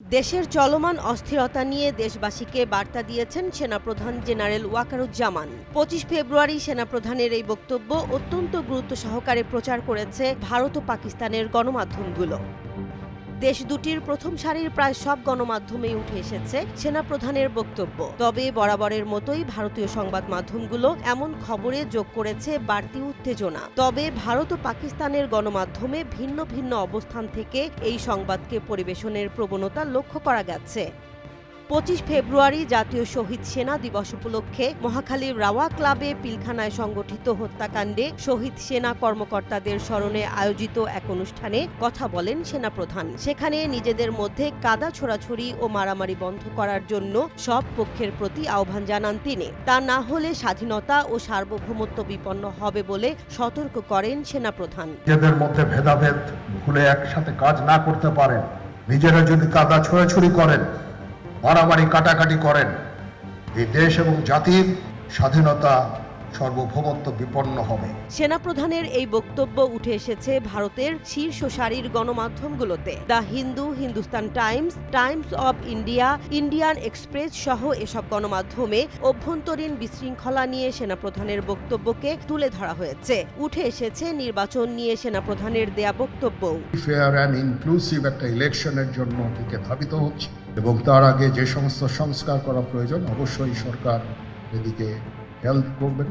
দেশের চলমান অস্থিরতা নিয়ে দেশবাসীকে বার্তা দিয়েছেন সেনাপ্রধান জেনারেল ওয়াকারুজ্জামান। পঁচিশ ফেব্রুয়ারি সেনাপ্রধানের এই বক্তব্য অত্যন্ত গুরুত্ব সহকারে প্রচার করেছে ভারত ও পাকিস্তানের গণমাধ্যমগুলো। দেশ দুটির প্রথম সারির প্রায় সব গণমাধ্যমেই উঠে এসেছে সেনাপ্রধানের বক্তব্য। তবে বরাবরের মতোই ভারতীয় সংবাদ মাধ্যমগুলো এমন খবরে যোগ করেছে বাড়তি উত্তেজনা। তবে ভারত ও পাকিস্তানের গণমাধ্যমে ভিন্ন ভিন্ন অবস্থান থেকে এই সংবাদকে পরিবেশনের প্রবণতা লক্ষ্য করা গেছে। পঁচিশ ফেব্রুয়ারি জাতীয় শহীদ সেনা দিবস উপলক্ষে মহাখালীর রাওয়া ক্লাবে পিলখানায় সংগঠিত হত্যাকাণ্ডে শহীদ সেনা কর্মকর্তাদের স্মরণে আয়োজিত এক অনুষ্ঠানে কথা বলেন সেনাপ্রধান। সেখানে নিজেদের মধ্যে কাদা ছোড়াছড়ি ও মারামারি বন্ধ করার জন্য সব পক্ষের প্রতি আহ্বান জানান তিনি। তা না হলে স্বাধীনতা ও সার্বভৌমত্ব বিপন্ন হবে বলে সতর্ক করেন সেনাপ্রধান। নিজেদের মধ্যে ভেদাভেদ ভুলে একসাথে কাজ না করতে পারেন। নিজেরা যদি কাদা ছোড়াছুড়ি করেন মারামারি কাটাকাটি করেন। এই দেশ এবং জাতির স্বাধীনতা সার্বভৌমত্ব বিপন্ন হবে। সেনাপ্রধানের এই বক্তব্য উঠে এসেছে ভারতের শীর্ষ সারির গণমাধ্যমগুলোতে। The Hindu Hindustan Times Times of India Indian Express সহ এসব গণমাধ্যমে অভ্যন্তরীণ বিশৃঙ্খলা নিয়ে সেনাপ্রধানের বক্তব্যকে তুলে ধরা হয়েছে। উঠে এসেছে নির্বাচন নিয়ে সেনাপ্রধানের দেয়া বক্তব্য ফেয়ার অ্যান্ড ইনক্লুসিভ একটা ইলেকশনের জন্য দিকে ধাবিত হচ্ছে। এবং তার আগে যে সমস্ত সংস্কার করা প্রয়োজন, অবশ্যই সরকার এদিকে হেল্প করবেন।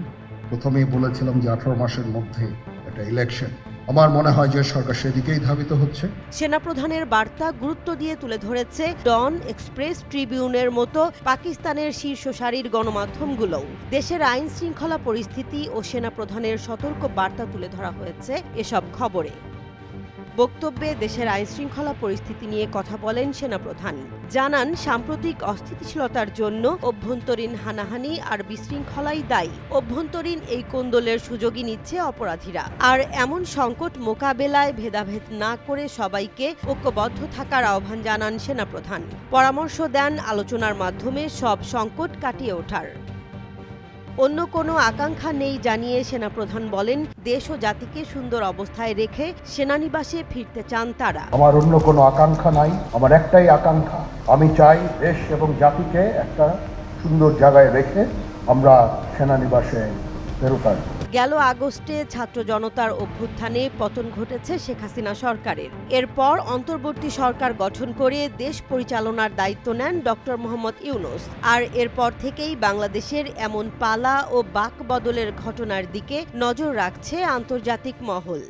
প্রথমেই বলেছিলাম যে আঠারো মাসের মধ্যে একটা ইলেকশন আমার মনে হয় যে সরকার সেদিকেই ধাবিত হচ্ছে। সেনাপ্রধানের বার্তা গুরুত্ব দিয়ে তুলে ধরেছে ডন এক্সপ্রেস ট্রিবিউনের মতো পাকিস্তানের শীর্ষ সারির গণমাধ্যমগুলোও। দেশের আইন শৃঙ্খলা পরিস্থিতি ও সেনাপ্রধানের সতর্ক বার্তা তুলে ধরা হয়েছে এসব খবরে। বক্তব্যে দেশের আইন শৃঙ্খলা পরিস্থিতি নিয়ে কথা বলেন সেনাপ্রধান। জানান, সাম্প্রতিক অস্থিতিশীলতার জন্য অভ্যন্তরীণ হানাহানি আর বিশৃঙ্খলাই দায়ী। অভ্যন্তরীণ এই কোন্দলের সুযোগই নিচ্ছে অপরাধীরা। আর এমন সংকট মোকাবেলায় ভেদাভেদ না করে সবাইকে ঐক্যবদ্ধ থাকার আহ্বান জানান সেনাপ্রধান। পরামর্শ দেন আলোচনার মাধ্যমে সব সংকট কাটিয়ে ওঠার। অন্য কোনো আকাঙ্ক্ষা নেই জানিয়ে সেনাপ্রধান বলেন, দেশ ও জাতিকে সুন্দর অবস্থায় রেখে সেনানিবাসে ফিরতে চান তারা। আমার অন্য কোনো আকাঙ্ক্ষা নাই, আমার একটাই আকাঙ্ক্ষা। আমি চাই দেশ এবং জাতিকে একটা সুন্দর জায়গায় রেখে আমরা সেনানিবাসে ফেরত আসব। গেল আগস্টে ছাত্র জনতার অভ্যুত্থানে পতন ঘটেছে শেখ হাসিনা সরকারের। এরপর অন্তর্বর্তী সরকার গঠন করে দেশ পরিচালনার দায়িত্ব নেন ডক্টর মোহাম্মদ ইউনুস। আর এরপর থেকেই বাংলাদেশের এমন পালা ও বাক বদলের ঘটনার দিকে নজর রাখছে আন্তর্জাতিক মহল।